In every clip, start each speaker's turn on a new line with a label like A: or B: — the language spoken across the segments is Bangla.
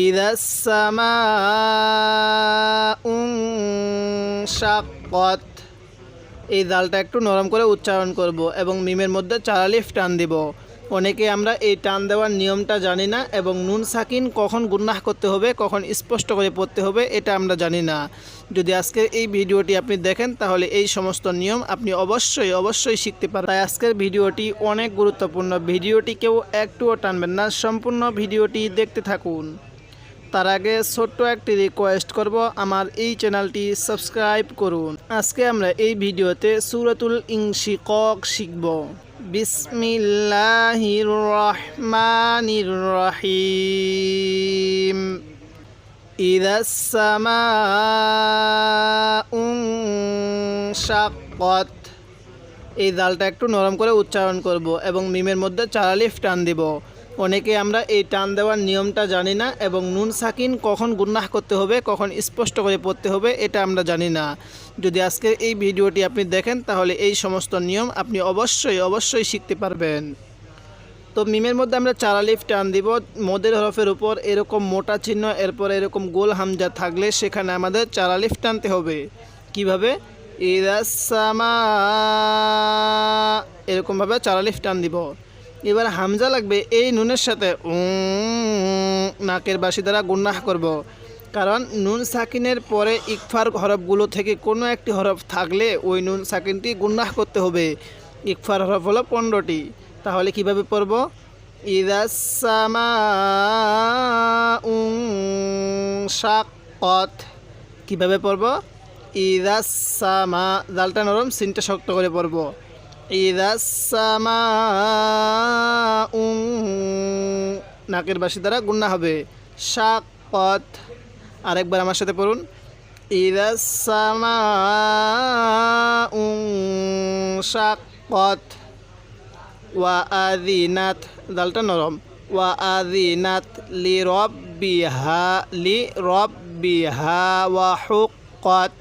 A: إذا السماء انشقت এই দালটা একটু নরম করে উচ্চারণ করব এবং মিমের মধ্যে চারালিফ টান দিব অনেকে আমরা এই টান দেওয়ার নিয়মটা জানি না এবং নুন সাকিন কখন গুন্নাহ করতে হবে কখন স্পষ্ট করে পড়তে হবে এটা আমরা জানি না যদি আজকের এই ভিডিওটি আপনি দেখেন তাহলে এই সমস্ত নিয়ম আপনি অবশ্যই অবশ্যই শিখতে পারবেন তাই আজকের ভিডিওটি অনেক গুরুত্বপূর্ণ ভিডিওটি কেউ একটুও টানবেন না সম্পূর্ণ ভিডিওটি দেখতে থাকুন তার আগে ছোট্ট একটি রিকোয়েস্ট করব আমার এই চ্যানেলটি সাবস্ক্রাইব করুন আজকে আমরা এই ভিডিওতে সুরাতুল ইংশিকক শিখব বিসমিল্লাহির রহমানির রহিম إذا السماء انشقت এই দালটা একটু নরম করে উচ্চারণ করব এবং মিমের মধ্যে চারালিফ টান দিব অনেকে আমরা এই টান দেওয়ার নিয়মটা জানি না এবং নুন সাকিন কখন গুন্নাহ করতে হবে, কখন স্পষ্ট করে পড়তে হবে, এটা আমরা জানি না। যদি আজকের এই ভিডিওটি আপনি দেখেন, তাহলে এই সমস্ত নিয়ম আপনি অবশ্যই অবশ্যই শিখতে পারবেন। তো মিমের মধ্যে আমরা চারালিফ টান দিব। মদের হরফের উপর এরকম মোটা চিহ্ন, এরপর এরকম গোল হামজা থাকলে সেখানে আমাদের চারালিফ টানতে হবে। কীভাবে? ইরাসামা এরকমভাবে চারালিফ টান দিব। এবার হামজা লাগবে এই নুনের সাথে। নাকের বাসি দ্বারা গুন্নাহ করব। কারণ নুন সাকিনের পরে ইকফার হরফগুলো থেকে কোনো একটি হরফ থাকলে ওই নুন সাকিনটি গুন্নাহ করতে হবে। ইকফার হরফ হলো পনেরোটি। তাহলে কীভাবে পড়ব? ইদাসামা শাকত কীভাবে পড়ব? ইদাসামা জালটা নরম, সিনটা শক্ত করে পড়ব। ইদাসামা নাকের বাসি দ্বারা গুন্না হবে। শাকত আরেকবার আমার সাথে পড়ুন। ইদাসামা শাকত ওয়া আদিনাত দালটা নরম। ওয়া আদিনাত লি রব্বিহা লি রব্বিহা ওয়া হুক্কাত।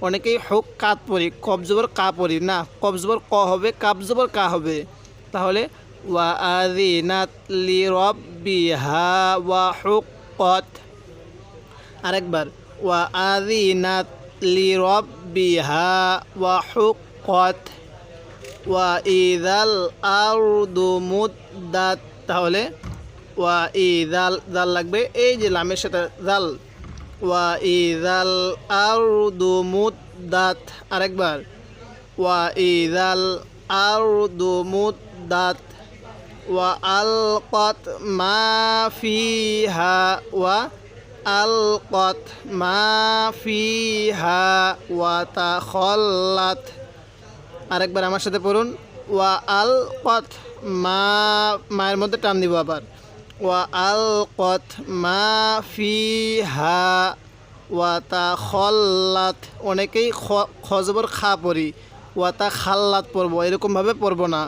A: অনেকেই হুক কাত পড়ি কবজবর কা পড়ি না, কবজবর ক হবে, কাবজবর কা হবে। তাহলে, ওয়া আদিনাত লি রব্বিহা ওয়া হুক্কাত। আরেকবার, ওয়া আদিনাত লি রব্বিহা ওয়া হুক্কাত। ওয়া ইদাল আরদু মুদ্দাত। তাহলে, ওয়া ইদাল জাল লাগবে, এই যে লামের সাথে জাল ওয়া ইদাল আরদু মুদ্দাত, আরেকবার। ওয়া ইদাল আরদু মুদ্দাত, ওয়া আলকাত মা ফিহা, ওয়া আলকাত মা ফিহা, ওয়া তাখাল্লাত। আরেকবার আমার সাথে পড়ুন। ওয়া আল কথ মা, মায়ের মধ্যে টান দিব আবার। ওয়া আল কথ মা ফি হা ওয়া তা খল্লাত অনেকেই খজবর খা পড়ি ওয়া তা খাল্লাত পড়ব, এরকমভাবে পড়ব না।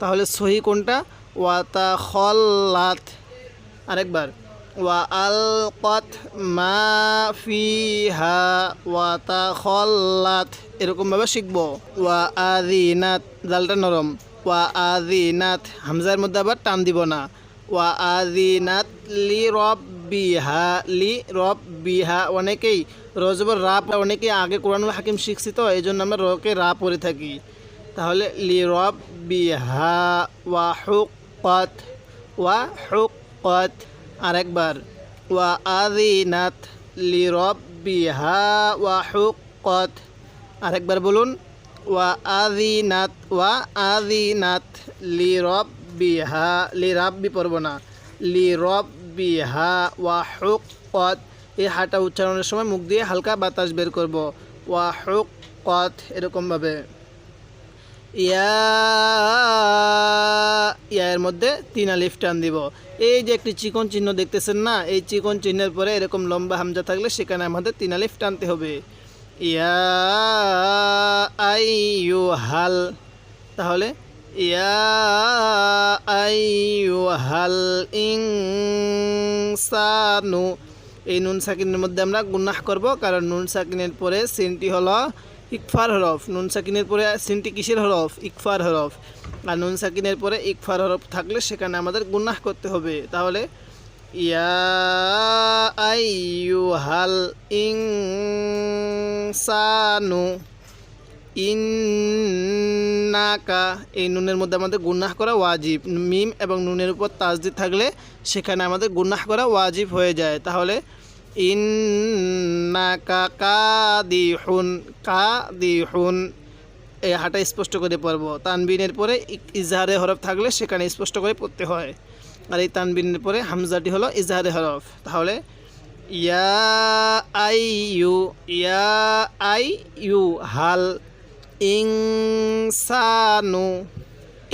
A: তাহলে সহি কোনটা? ওয়া তা খল্লাত আরেকবার ওয়া আল কথ মা ফি হা ওয়া তা খল্লাত এরকমভাবে শিখব। ওয়া আদিনাত জালটা নরম। ওয়া আদিনাত হামজার মধ্যে আবার টান দিব না। ওয়া আদিনাত লি রব বিহা লি রব বিহা অনেকেই রজবর রা অনেকেই আগে কোরআনুল হাকিম শিখছি তো, এই জন্য আমরা রকে রা পড়ে থাকি। তাহলে লি রব বিহা ওয়া হুকত ওয়া হুকত আরেকবার ওয়া আদিনাত লি রব বিহা ওয়া হুকত আরেকবার বলুন ওয়া আদিনাত ওয়া আদিনাত লি রব বিহা লি রাব্বি পড়ব না। লি রব ওয়া হুকত এই হাটা উচ্চারণের সময় মুখ দিয়ে হালকা বাতাস বের করব। ওয়া হুকত এরকমভাবে। ইয়া ইয়ার মধ্যে তিন আলিফ টান দিব। এই যে একটি চিকন চিহ্ন দেখতেছেন না, এই চিকন চিহ্নের পরে এরকম লম্বা হামজা থাকলে সেখানে আমাদের তিন আলিফ টানতে হবে। ইয়া আইয়ু হাল তাহলে আইয়ু হাল ইনসানু এই নুন সাকিনের মধ্যে আমরা গুনাহ করব, কারণ নুন সাকিনের পরে সিনটি হলো ইকফার হরফ। নুন সাকিনের পরে সিনটি কিসের হরফ? ইকফার হরফ। আর নুন সাকিনের পরে ইকফার হরফ থাকলে সেখানে আমাদের গুনাহ করতে হবে। তাহলে, ইয়া আইয়ুহাল ইনসানু ইন্নাকা, এই নুনের মধ্যে আমাদের গুন্নাহ করা ওয়াজিব। মিম এবং নুনের উপর তাজদিদ থাকলে সেখানে আমাদের গুন্নাহ করা ওয়াজিব হয়ে যায়। তাহলে ইন্নাকা কাদিহুন কাদিহুন। এই হাটা স্পষ্ট করে পড়ব। তানবিনের পরে ইজহারে হরফ থাকলে সেখানে স্পষ্ট করে পড়তে হয়। আর এই তানবিনের পরে হামজাটি হলো ইজহারে হরফ। তাহলে ইয়া আই ইউ ইয়া আই ইউ হাল ইনসানু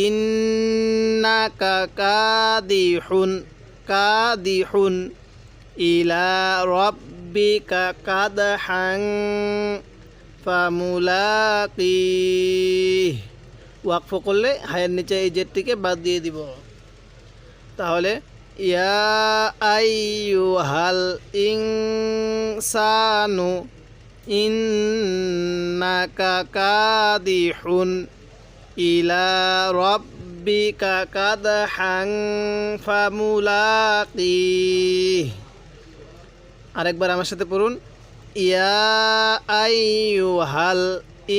A: ইন্নাকা কাদিহুন কাদিহুন ইলা রব্বিকা কাদহান ফামুলাকি ওয়াকফ করলে হায়ের নিচে এই জেটটিকে বাদ দিয়ে দিব। তাহলে, ইয়া আইয়ুহাল ইনসানু ইন্নাকা কাদিহুন ইলা রব্বিকা কাদহান ফামুলাকি আরেকবার আমার সাথে পড়ুন। ইয়া আইয়ুহাল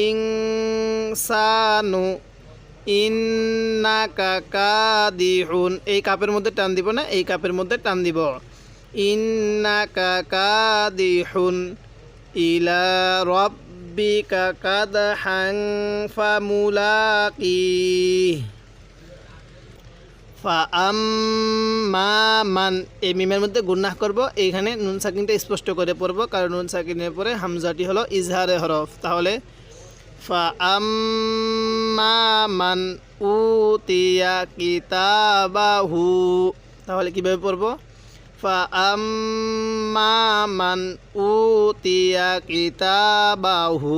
A: ইনসানু ইন্নাকা কাদিহুন। এই কাপের মধ্যে টান দিব না, এই কাপের মধ্যে টান দিব। ইন্নাকা কাদিহুন ইলা রব্বিকা কাদহান ফামুলাকি ফাআম্মান এই মিমের মধ্যে গুন্নাহ করব, এইখানে নুন সাকিনটা স্পষ্ট করে পড়ব, কারণ নুন সাকিনের পরে হামজাটি হলো ইজহারে হরফ। তাহলে ফাআম্মান উতিয়া কিতাবাহু। তাহলে কীভাবে পড়ব? ফাআম্মান উতিয়া কিতাবাহু।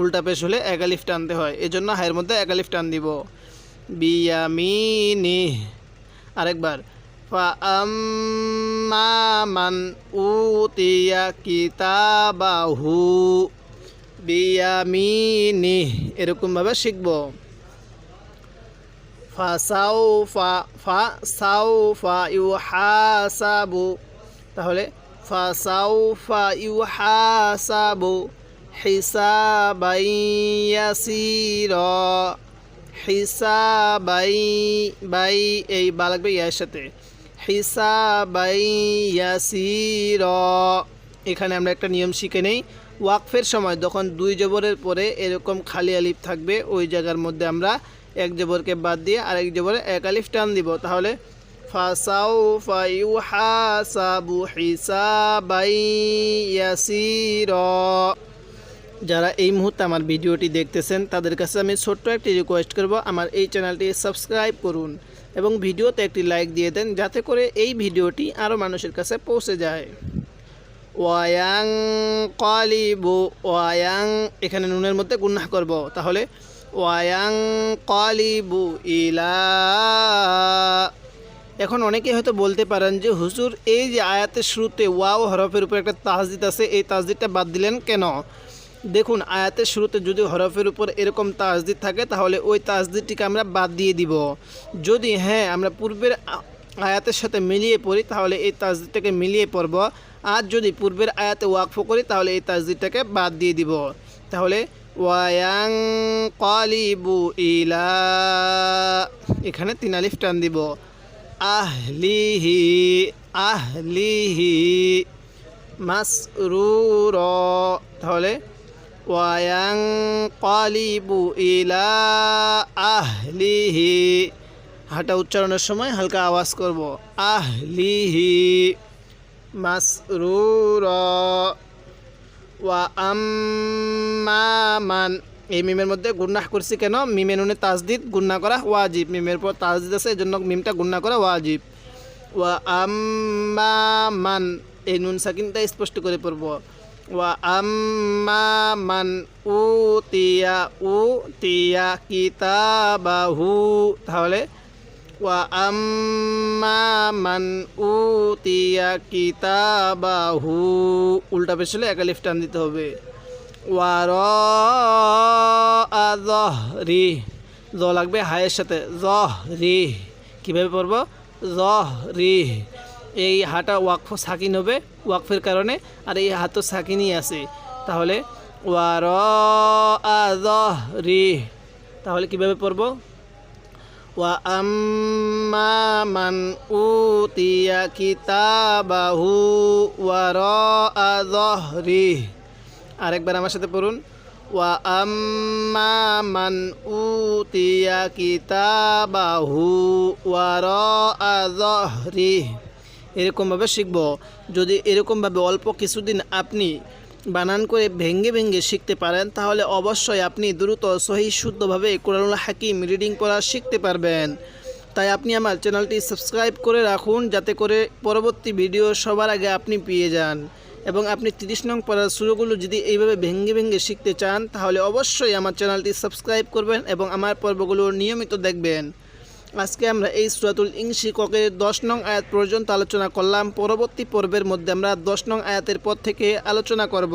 A: উল্টা পেশ হলে একালিফ টানতে হয়। এজন্য হায়ের মধ্যে একালিফ টান দিব। বিয়ামিনি আরেকবার। ফাআম্মান উতিয়া কিতাবাহু। বিয়ামিনি এরকমভাবে শিখব। ফাসাউফা ইউহাসাবু তাহলে হিসাবাই বাই এই বা লাগবে ইয়ার সাথে। এখানে আমরা একটা নিয়ম শিখে নেই। ওয়াকফের সময় যখন দুই জবরের পরে এরকম খালি আলিফ থাকবে, ওই জায়গার মধ্যে আমরা এক জবরকে বাদ দিয়ে আরেক জবরে এক আলিফ টান দিব। তাহলে ফাইউ হাসাবু হিসাবাই ইয়াসির। যারা এই মুহূর্তে আমার ভিডিওটি দেখতেছেন, তাদের কাছে আমি ছোট্ট একটি রিকোয়েস্ট করব, আমার এই চ্যানেলটি সাবস্ক্রাইব করুন এবং ভিডিওতে একটি লাইক দিয়ে দেন, যাতে করে এই ভিডিওটি আরও মানুষের কাছে পৌঁছে যায়। ওয়ায়াং কলিবু, ওয়ায়াং, এখানে নুনের মধ্যে গুন্নাহ করব। তাহলে ওয়ায়াং কলিবু ইলা। এখন অনেকে হয়তো বলতে পারেন যে, হুজুর, এই যে আয়াতের শুরুতে ওয়াও হরফের উপর একটা তাসদিদ আছে, এই তাসদিদটা বাদ দিলেন কেন? দেখুন, আয়াতের শুরুতে যদি হরফের উপর এরকম তাসদিদ থাকে, তাহলে ওই তাসদিদটিকে আমরা বাদ দিয়ে দিব। যদি হ্যাঁ আমরা পূর্বের আয়াতের সাথে মিলিয়ে পড়ি, তাহলে এই তাসদিদটাকে মিলিয়ে পড়ব। আর যদি পূর্বের আয়াতে ওয়াকফ করি, তাহলে এই তাসদিদটাকে বাদ দিয়ে দিব। তাহলে ওয়ায়াং কলিবু ইলা। এখানে তিন আলিফ টান দিব। আহলিহি আহলিহি মাসরুর। তাহলে ওয়ায়াং কলিবু ইলা আহলিহি। হাঁটা উচ্চারণের সময় হালকা আওয়াজ করব। আহলিহি মাসরুর। ওয়া এই মিমের মধ্যে গুন্নাহ করছি কেন? মিমে নুনে তাজদিদ গুন্না করা ওয়াজিব। মিমের পর তাজদিদ আছে এই জন্য মিমটা গুন্না করা ওয়াজিব। ওয়া এই নুন সাকিনটা স্পষ্ট করে পড়ব। ওয়া উ তিয়া উ তিয়া কিতাবাহু। তাহলে ওয়া আম্মামান উ তিয়া কিতাবাহু উল্টা পেছলে একালিফ টান দিতে হবে। ওয়ার রি জ লাগবে হায়ের সাথে। জ রি কীভাবে পড়ব? জ রি এই হাটা ওয়াকফ সাকিন হবে ওয়াকফের কারণে, আর এই হাত তো সাকিনই আছে। তাহলে ওয়ার রি তাহলে কীভাবে পড়ব? আম্মা মান উতিয়া কিতাবাহু ওয়ার রি আরেকবার আমার সাথে পড়ুন। আম্মা মান উতিয়া কিতাবাহু ওয়ার রি এরকমভাবে শিখব। যদি এরকমভাবে অল্প কিছুদিন আপনি বানান করে ভেঙ্গে ভেঙ্গে শিখতে পারেন, তাহলে অবশ্যই আপনি দ্রুত, সহি, শুদ্ধভাবে কোরআনুল হাকিম রিডিং করা শিখতে পারবেন। তাই আপনি আমার চ্যানেলটি সাবস্ক্রাইব করে রাখুন, যাতে করে পরবর্তী ভিডিও সবার আগে আপনি পেয়ে যান। এবং আপনি তিরিশ নং পড়ার শুরুগুলো যদি এইভাবে ভেঙ্গে ভেঙ্গে শিখতে চান, তাহলে অবশ্যই আমার চ্যানেলটি সাবস্ক্রাইব করবেন এবং আমার পর্বগুলো নিয়মিত দেখবেন। আজকে আমরা এই সুরাতুল ইংশিককের দশ নং আয়াত পর্যন্ত আলোচনা করলাম। পরবর্তী পর্বের মধ্যে আমরা দশ নং আয়াতের পর থেকে আলোচনা করব।